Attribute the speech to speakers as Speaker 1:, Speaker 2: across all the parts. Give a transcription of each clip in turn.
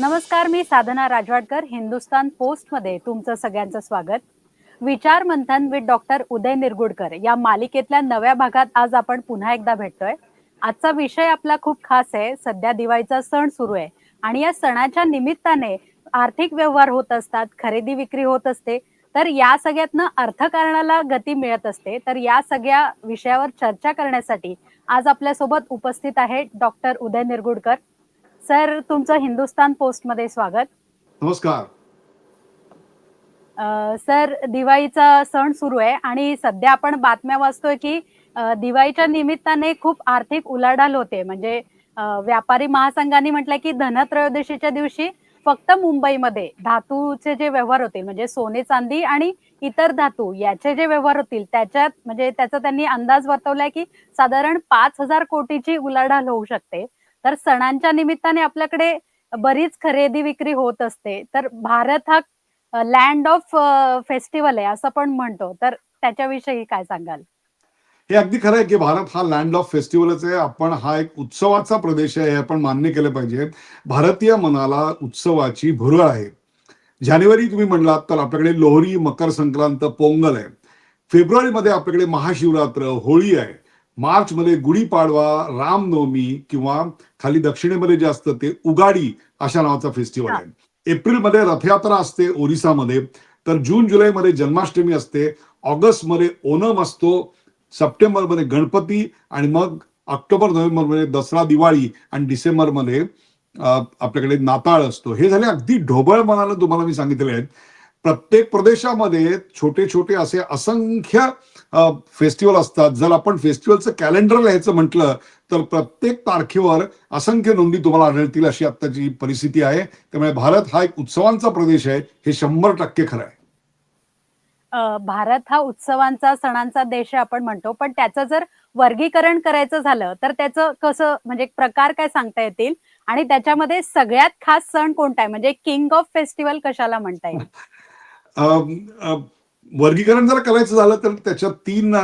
Speaker 1: नमस्कार मी साधना राजवाडकर हिंदुस्तान पोस्टमध्ये तुमचं सगळ्यांचं स्वागत. विचार मंथन विथ डॉक्टर उदय निरगुडकर या मालिकेतल्या नव्या भागात आज आपण पुन्हा एकदा भेटतोय. आजचा विषय आपला खूप खास आहे. सध्या दिवाळीचा सण सुरू आहे आणि या सणाच्या निमित्ताने आर्थिक व्यवहार होत असतात खरेदी विक्री होत असते. तर या सगळ्यातनं अर्थकारणाला गती मिळत असते. तर या सगळ्या विषयावर चर्चा करण्यासाठी आज आपल्यासोबत उपस्थित आहे डॉक्टर उदय निरगुडकर. सर तुमचं हिंदुस्तान पोस्टमध्ये स्वागत.
Speaker 2: नमस्कार.
Speaker 1: अ, सर दिवाळीचा सण सुरू आहे आणि सध्या आपण बातम्या वाचतोय की अ, दिवाळीच्या निमित्ताने खूप आर्थिक उलाढाल होते. म्हणजे अ, व्यापारी महासंघाने म्हटलंय की धनत्रयोदशीच्या दिवशी फक्त मुंबईमध्ये धातूचे जे व्यवहार होतील म्हणजे सोने चांदी आणि इतर धातू याचे जे व्यवहार होतील त्याच्यात म्हणजे त्याचा त्यांनी अंदाज वर्तवलाय की साधारण पाच हजार कोटीची उलाढाल होऊ शकते. तर सणांच्या निमित्ताने आपल्याकडे बरीच खरेदी विक्री होत असते. तर भारत हा लँड ऑफ फेस्टिवल आहे असं पण म्हणतो. तर त्याच्याविषयी काय सांगाल?
Speaker 2: हे अगदी खरं आहे की भारत हा लँड ऑफ फेस्टिवलच आहे. आपण हा एक उत्सवाचा प्रदेश आहे हे आपण मान्य केलं पाहिजे. भारतीय मनाला उत्सवाची भुरळ आहे. जानेवारी तुम्ही म्हणलात तर आपल्याकडे लोहरी मकर संक्रांत पोंगल आहे. फेब्रुवारीमध्ये आपल्याकडे महाशिवरात्र होळी आहे. मार्चमध्ये गुढीपाडवा रामनवमी किंवा खाली दक्षिणेमध्ये जे असतं ते उगाडी अशा नावाचा फेस्टिवल आहे. एप्रिलमध्ये रथयात्रा असते ओरिसामध्ये तर जून जुलैमध्ये जन्माष्टमी असते ऑगस्टमध्ये ओणम असतो सप्टेंबरमध्ये गणपती आणि मग ऑक्टोबर नोव्हेंबरमध्ये दसरा दिवाळी आणि डिसेंबरमध्ये आपल्याकडे नाताळ असतो. हे झाले अगदी ढोबळ मनानं तुम्हाला मी सांगितले आहेत. प्रत्येक प्रदेशामध्ये छोटे छोटे असे असंख्य फेस्टिवल असतात. जर आपण फेस्टिवलचं कॅलेंडर लिहायचं म्हटलं तर प्रत्येक तारखेवर असंख्य नोंदी तुम्हाला आढळतील अशी आत्ताची परिस्थिती आहे. त्यामुळे भारत हा एक उत्सवांचा प्रदेश आहे. हे शंभर टक्के खरं आहे.
Speaker 1: भारत हा उत्सवांचा सणांचा देश आहे आपण म्हणतो. पण त्याचं जर वर्गीकरण करायचं झालं तर त्याचं कसं म्हणजे प्रकार काय सांगता येतील? आणि त्याच्यामध्ये सगळ्यात खास सण कोणता आहे? म्हणजे किंग ऑफ फेस्टिवल कशाला म्हणता येईल?
Speaker 2: वर्गीकरण जर करायचं झालं तर त्याच्यात तीन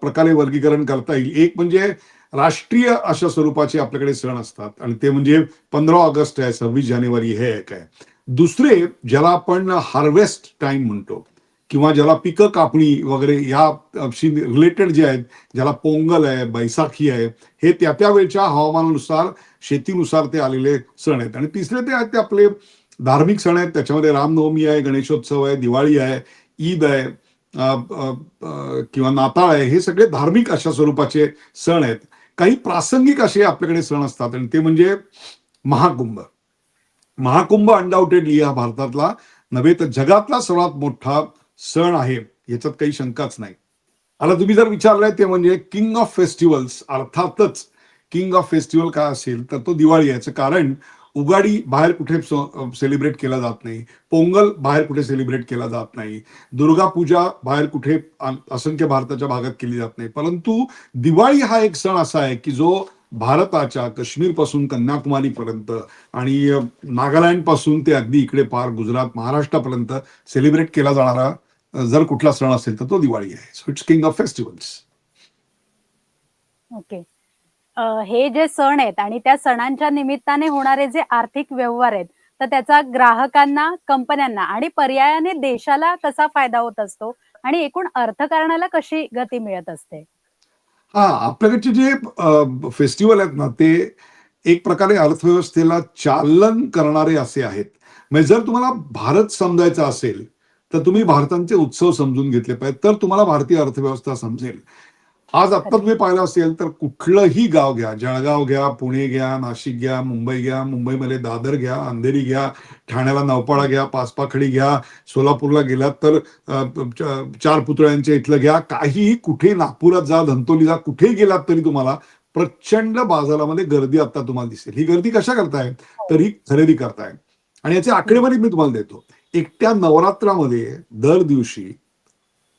Speaker 2: प्रकारे वर्गीकरण करता येईल. एक म्हणजे राष्ट्रीय अशा स्वरूपाचे आपल्याकडे सण असतात आणि ते म्हणजे पंधरा ऑगस्ट आहे सव्वीस जानेवारी हे एक आहे. दुसरे ज्याला आपण हार्वेस्ट टाइम म्हणतो किंवा ज्याला पिकं कापणी वगैरे या रिलेटेड जे आहेत ज्याला पोंगल आहे बैसाखी आहे हे त्या त्या वेळच्या हवामानानुसार शेतीनुसार ते आलेले सण आहेत. आणि तिसरे ते आहेत ते आपले धार्मिक सण आहेत. त्याच्यामध्ये रामनवमी आहे गणेशोत्सव आहे दिवाळी आहे ईद आहे किंवा नाताळ आहे हे सगळे धार्मिक अशा स्वरूपाचे सण आहेत. काही प्रासंगिक असे आपल्याकडे सण असतात आणि ते म्हणजे महाकुंभ. महाकुंभ अनडाऊटेडली हा भारतातला नव्हे तर जगातला सर्वात मोठा सण आहे याच्यात काही शंकाच नाही. आता तुम्ही जर विचारलंय ते म्हणजे किंग ऑफ फेस्टिवल्स अर्थातच किंग ऑफ फेस्टिवल काय असेल तर तो दिवाळी याचं कारण उगाडी बाहेर कुठे सेलिब्रेट केला जात नाही. पोंगल बाहेर कुठे सेलिब्रेट केला जात नाही. दुर्गा पूजा बाहेर कुठे असंख्य भारताच्या भागात केली जात नाही. परंतु दिवाळी हा एक सण असा आहे की जो भारताच्या काश्मीरपासून कन्याकुमारी पर्यंत आणि नागालँडपासून ते अगदी इकडे पार गुजरात महाराष्ट्रापर्यंत सेलिब्रेट केला जाणारा जर कुठला सण असेल तर तो दिवाळी आहे. So it's king of festivals
Speaker 1: okay हे जे सण आहेत आणि त्या सणांच्या निमित्ताने होणारे जे आर्थिक व्यवहार आहेत तर त्याचा ग्राहकांना कंपन्यांना आणि पर्यायाने देशाला कसा फायदा होत असतो आणि एकूण अर्थकारणाला कशी गती मिळत असते?
Speaker 2: हा आपल्याकडचे जे फेस्टिवल आहेत ना ते एक प्रकारे अर्थव्यवस्थेला चालन करणारे असे आहेत. म्हणजे जर तुम्हाला भारत समजायचा असेल तर तुम्ही भारतांचे उत्सव समजून घेतले पाहिजे तर तुम्हाला भारतीय अर्थव्यवस्था समजेल. आज आत्ता तुम्ही पाहिलं असेल तर कुठलंही गाव घ्या जळगाव घ्या पुणे घ्या नाशिक घ्या मुंबई घ्या मुंबईमध्ये दादर घ्या अंधेरी घ्या ठाण्याला नौपाडा घ्या पाचपाखडी घ्या सोलापूरला गेलात तर चार पुतळ्यांच्या इथलं घ्या. काही कुठे नागपुरात जा धंतोली जा कुठे गेलात तरी तुम्हाला प्रचंड बाजारामध्ये गर्दी आता तुम्हाला दिसेल. ही गर्दी कशा करताय? तर ही खरेदी करताय. आणि याचे आकडेवारी मी तुम्हाला देतो. एकट्या नवरात्रामध्ये दर दिवशी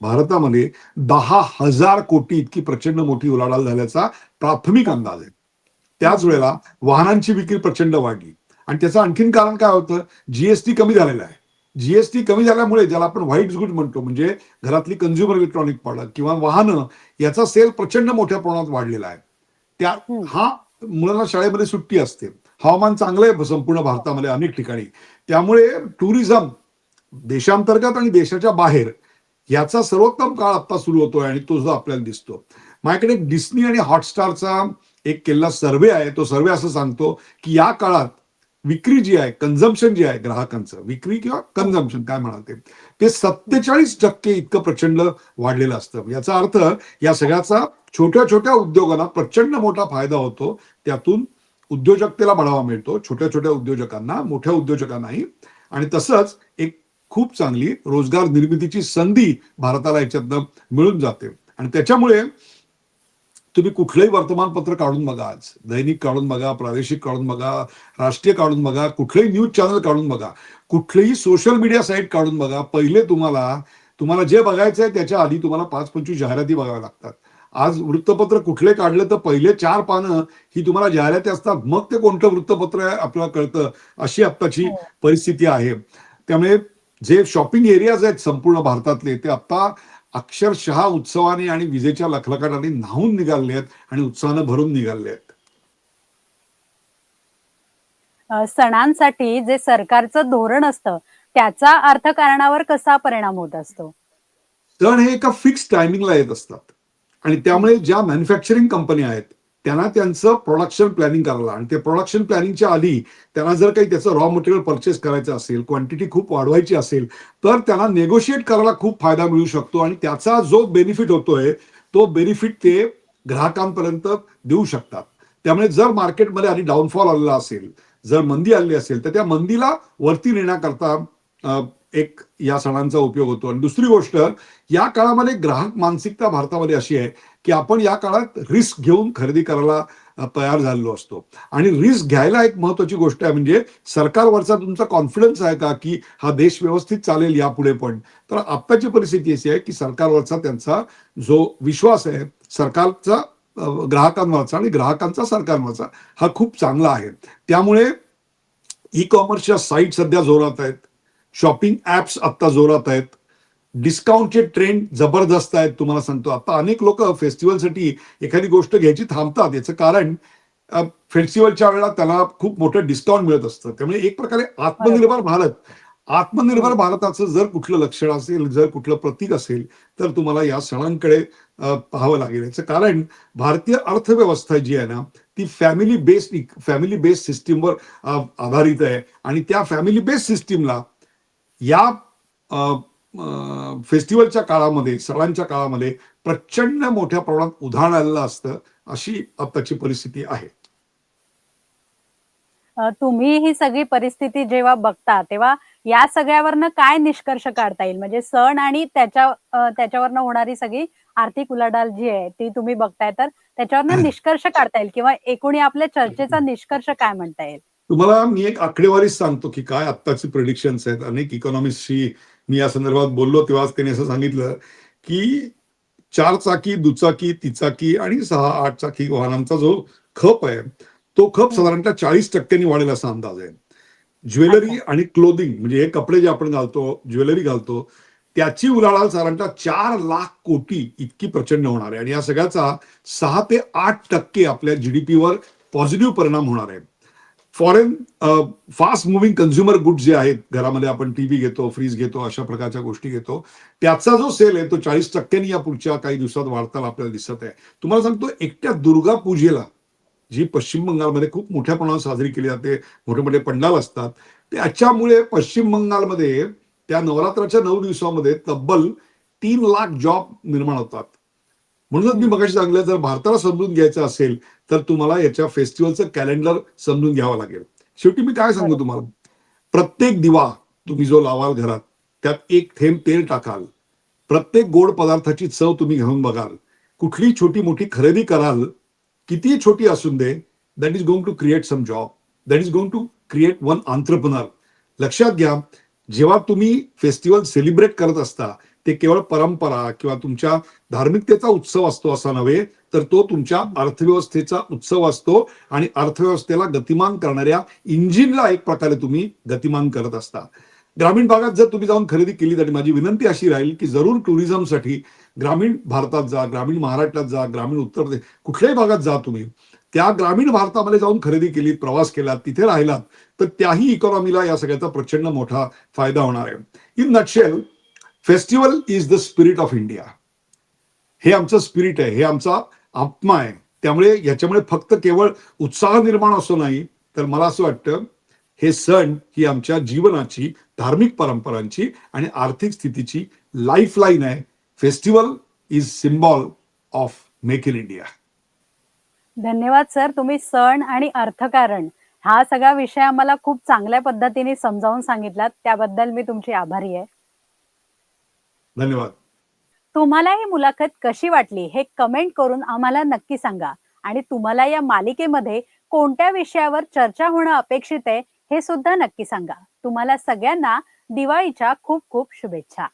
Speaker 2: भारतामध्ये दहा हजार कोटी इतकी प्रचंड मोठी उलाढाल झाल्याचा प्राथमिक अंदाज आहे. त्याच वेळेला वाहनांची विक्री प्रचंड वाढली. आणि त्याचं आणखीन कारण काय होतं? जीएसटी कमी झालेला आहे. जीएसटी कमी झाल्यामुळे ज्याला आपण व्हाईट गुड म्हणतो म्हणजे घरातली कन्झ्युमर इलेक्ट्रॉनिक प्रॉडक्ट किंवा वाहनं याचा सेल प्रचंड मोठ्या प्रमाणात वाढलेला आहे. त्या. हा मुलांना शाळेमध्ये सुट्टी असते. हवामान चांगलं आहे संपूर्ण भारतामध्ये अनेक ठिकाणी. त्यामुळे टुरिझम देशांतर्गत आणि देशाच्या बाहेर याचा सर्वोत्तम काळ आता सुरू होतोय आणि तो सुद्धा आपल्याला दिसतो. माझ्याकडे एक डिस्नी आणि हॉटस्टारचा एक केलेला सर्वे आहे. तो सर्वे असं सांगतो की या काळात विक्री जी आहे कन्झम्पन जे आहे ग्राहकांचं विक्री किंवा कन्झम्पन काय म्हणाल ते ते सत्तेचाळीस टक्के इतकं प्रचंड वाढलेलं असतं. याचा अर्थ या सगळ्याचा छोट्या छोट्या उद्योगांना प्रचंड मोठा फायदा होतो. त्यातून उद्योजकतेला बढावा मिळतो. छोट्या छोट्या उद्योजकांना मोठ्या उद्योजकांनाही. आणि तसंच एक खूप चांगली रोजगार निर्मितीची संधी भारताला याच्यातनं मिळून जाते. आणि त्याच्यामुळे तुम्ही कुठलंही वर्तमानपत्र काढून बघा आज. दैनिक काढून बघा प्रादेशिक काढून बघा राष्ट्रीय काढून बघा कुठलंही न्यूज चॅनल काढून बघा. कुठलंही सोशल मीडिया साईट काढून बघा. पहिले तुम्हाला तुम्हाला जे बघायचं आहे त्याच्या आधी तुम्हाला पाच पंचवीस जाहिराती बघाव्या लागतात. आज वृत्तपत्र कुठले काढलं तर पहिले चार पानं ही तुम्हाला जाहिराती असतात. मग ते कोणतं वृत्तपत्र आहे आपल्याला कळतं अशी आत्ताची
Speaker 1: हो.
Speaker 2: परिस्थिती आहे. त्यामुळे जे शॉपिंग एरियाज आहेत संपूर्ण भारतातले ते आता अक्षरशः उत्सवाने आणि विजेच्या लखलखाटाने न्हावून निघाले आहेत आणि उत्साहानं भरून निघाले आहेत.
Speaker 1: सणांसाठी जे सरकारचं धोरण असतं त्याचा अर्थकारणावर कसा परिणाम होत असतो?
Speaker 2: सण हे एका फिक्स टायमिंगला येत असतात. आणि त्यामुळे ज्या मॅन्युफॅक्चरिंग कंपन्या आहेत त्यांना त्यांचं प्रोडक्शन प्लॅनिंग करायला आणि ते प्रोडक्शन प्लॅनिंगच्या आधी त्यांना जर काही त्याचं रॉ मटेरियल परचेस करायचं असेल क्वांटिटी खूप वाढवायची असेल तर त्यांना नेगोशिएट करायला खूप फायदा मिळू शकतो. आणि त्याचा जो बेनिफिट होतोय तो बेनिफिट ते ग्राहकांपर्यंत देऊ शकतात. त्यामुळे जर मार्केटमध्ये आधी डाऊनफॉल आलेला असेल जर मंदी आलेली असेल तर त्या मंदीला वरती नेण्याकरता एक या सणांचा उपयोग होतो. आणि दुसरी गोष्ट या काळामध्ये ग्राहक मानसिकता भारतामध्ये अशी आहे की आपण या काळात रिस्क घेऊन खरेदी करायला तयार झालेलो असतो. आणि रिस्क घ्यायला एक महत्वाची गोष्ट आहे म्हणजे सरकारवरचा तुमचा कॉन्फिडन्स आहे का की हा देश व्यवस्थित चालेल यापुढे पण? तर आत्ताची परिस्थिती अशी आहे की सरकारवरचा त्यांचा जो विश्वास आहे सरकारचा ग्राहकांवरचा आणि ग्राहकांचा सरकारवरचा हा खूप चांगला आहे. त्यामुळे ई कॉमर्सच्या साईट सध्या जोरात आहेत. शॉपिंग ऍप्स आत्ता जोरात आहेत. डिस्काउंटचे ट्रेंड जबरदस्त आहेत तुम्हाला सांगतो. आता अनेक लोक फेस्टिवलसाठी एखादी गोष्ट घ्यायची थांबतात. याचं कारण फेस्टिवलच्या वेळेला त्याला खूप मोठं डिस्काउंट मिळत असतं. त्यामुळे एक प्रकारे आत्मनिर्भर भारत आत्मनिर्भर भारताचं जर कुठलं लक्षण असेल जर कुठलं प्रतीक असेल तर तुम्हाला या सणांकडे पाहावं लागेल. याचं कारण भारतीय अर्थव्यवस्था जी आहे ना ती फॅमिली बेस्ड फॅमिली बेस्ड सिस्टीमवर आधारित आहे. आणि त्या फॅमिली बेस्ड सिस्टीमला या फेस्टिवलच्या काळामध्ये सणांच्या काळामध्ये प्रचंड मोठ्या प्रमाणात उधाण आलेलं असतं अशी आत्ताची परिस्थिती आहे.
Speaker 1: तुम्ही ही सगळी परिस्थिती जेव्हा बघता तेव्हा या सगळ्यावरनं काय निष्कर्ष काढता येईल? म्हणजे सण आणि त्याच्या त्याच्यावरनं होणारी सगळी आर्थिक उलाढाल जी आहे ती तुम्ही बघताय तर त्याच्यावरनं निष्कर्ष काढता येईल? किंवा एकूण आपल्या चर्चेचा निष्कर्ष काय म्हणता येईल?
Speaker 2: तुम्हाला मी एक आकडेवारीच सांगतो की काय आत्ताची प्रिडिक्शन्स आहेत. अनेक इकॉनॉमिस्टशी मी या संदर्भात बोललो तेव्हाच त्यांनी असं सांगितलं की चार चाकी दुचाकी तिचाकी आणि सहा आठ चाकी वाहनांचा जो खप आहे तो खप साधारणतः चाळीस टक्क्यांनी वाढेल असा अंदाज आहे. ज्वेलरी आणि क्लोदिंग म्हणजे हे कपडे जे आपण घालतो ज्वेलरी घालतो त्याची उलाढाल साधारणतः चार लाख कोटी इतकी प्रचंड होणार आहे. आणि या सगळ्याचा सहा ते आठ टक्के आपल्या जीडीपीवर पॉझिटिव्ह परिणाम होणार आहे. Foreign fast moving consumer goods जे आहेत घरामध्ये आपण टीव्ही घेतो फ्रीज घेतो अशा प्रकारच्या गोष्टी घेतो त्याचा जो सेल आहे तो चाळीस टक्क्यांनी या पुढच्या काही दिवसात वाढताना आपल्याला दिसत आहे. तुम्हाला सांगतो एकट्या दुर्गा पूजेला जी पश्चिम बंगालमध्ये खूप मोठ्या प्रमाणात साजरी केली जाते मोठे मोठे पंडाल असतात त्याच्यामुळे पश्चिम बंगालमध्ये त्या नवरात्राच्या नऊ दिवसामध्ये तब्बल तीन लाख जॉब निर्माण होतात. म्हणूनच मी मगाशी सांगितलं जर भारताला समजून घ्यायचं असेल तर तुम्हाला याच्या फेस्टिवलचं कॅलेंडर समजून घ्यावं लागेल. शेवटी मी काय सांगू तुम्हाला? प्रत्येक दिवा तुम्ही जो लावाल घरात त्यात एक थेंब तेल टाकाल. प्रत्येक गोड पदार्थाची चव तुम्ही घेऊन बघाल. कुठली छोटी मोठी खरेदी कराल किती छोटी असून they that is going to create some job that is going to create one entrepreneur लक्षात घ्या जेव्हा तुम्ही फेस्टिवल सेलिब्रेट करत असता ते केवळ परंपरा किंवा तुमच्या धार्मिकतेचा उत्सव असतो असा नव्हे तर तो तुमच्या अर्थव्यवस्थेचा उत्सव असतो आणि अर्थव्यवस्थेला गतिमान करणाऱ्या इंजिनला एक प्रकारे तुम्ही गतिमान करत असता. ग्रामीण भागात जर तुम्ही जाऊन खरेदी केली तर माझी विनंती अशी राहील की जरूर टुरिझमसाठी ग्रामीण भारतात जा ग्रामीण महाराष्ट्रात जा ग्रामीण उत्तर प्रदेश कुठल्याही भागात जा तुम्ही. त्या ग्रामीण भारतामध्ये जाऊन खरेदी केली प्रवास केला तिथे राहिलात तर त्याही इकॉनॉमीला या सगळ्याचा प्रचंड मोठा फायदा होणार आहे. In nutshell festival is the spirit of India हे आमचं स्पिरिट आहे. हे आमचा आत्मा आहे. त्यामुळे याच्यामुळे फक्त केवळ उत्साह निर्माण असो नाही तर मला असं वाटतं हे सण ही आमच्या जीवनाची धार्मिक परंपरांची आणि आर्थिक स्थितीची लाईफ लाईन आहे. Festival is symbol of make in India
Speaker 1: धन्यवाद सर. तुम्ही सण आणि अर्थकारण हा सगळा विषय आम्हाला खूप चांगल्या पद्धतीने समजावून सांगितलात. त्याबद्दल मी तुमची आभारी आहे.
Speaker 2: धन्यवाद.
Speaker 1: तुम्हाला ही मुलाखत कशी वाटली हे कमेंट करून आम्हाला नक्की सांगा. आणि तुम्हाला या मालिकेमध्ये कोणत्या विषयावर चर्चा होणं अपेक्षित आहे हे सुद्धा नक्की सांगा. तुम्हाला सगळ्यांना दिवाळीच्या खूप खूप शुभेच्छा.